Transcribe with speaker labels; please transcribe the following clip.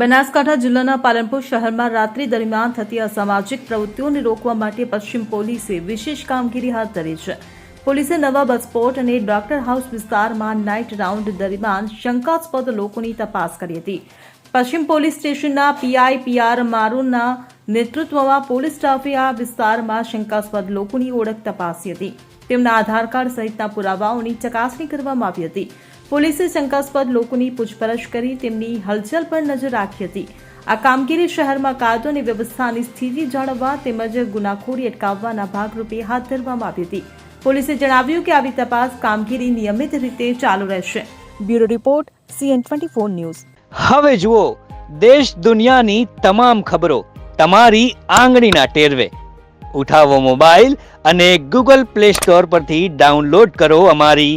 Speaker 1: બનાસકાંઠા જિલ્લાના પાલનપુર શહેરમાં રાત્રિ દરમિયાન થતી અસામાજિક પ્રવૃત્તિઓને રોકવા માટે પશ્ચિમ પોલીસે વિશેષ કામગીરી હાથ ધરી છે. પોલીસે નવા બસપોર્ટ અને ડોક્ટર હાઉસ વિસ્તારમાં નાઇટ રાઉન્ડ દરમિયાન શંકાસ્પદ લોકોની તપાસ કરી હતી. પશ્ચિમ પોલીસ સ્ટેશનના પીઆઈ પીઆર મારુના નેતૃત્વમાં પોલીસ સ્ટાફે આ વિસ્તારમાં શંકાસ્પદ લોકોની ઓળખ તપાસી હતી. તેમના આધાર કાર્ડ સહિતના પુરાવાઓની ચકાસણી કરવામાં આવી હતી. પોલીસે શંકાસ્પદ લોકોની પૂછપરછ કરી તેમની હલચલ પર નજર રાખી હતી. આ કામગીરી શહેરમાં કાયદો અને વ્યવસ્થાની સ્થિતિ જાળવવા તેમજ ગુનાખોરી અટકાવવાના ભાગરૂપે હાથ ધરવામાં આવી હતી. પોલીસે જણાવ્યું કે આવી તપાસ કામગીરી નિયમિત રીતે ચાલુ રહેશે. Bureau report, CN twenty four news.
Speaker 2: હવે જુઓ, દેશ દુનિયાની તમામ ખબરો તમારી આંગળીના ટેરવે. ઉઠાવો મોબાઈલ અને ગૂગલ પ્લે સ્ટોર પરથી ડાઉનલોડ કરો અમારી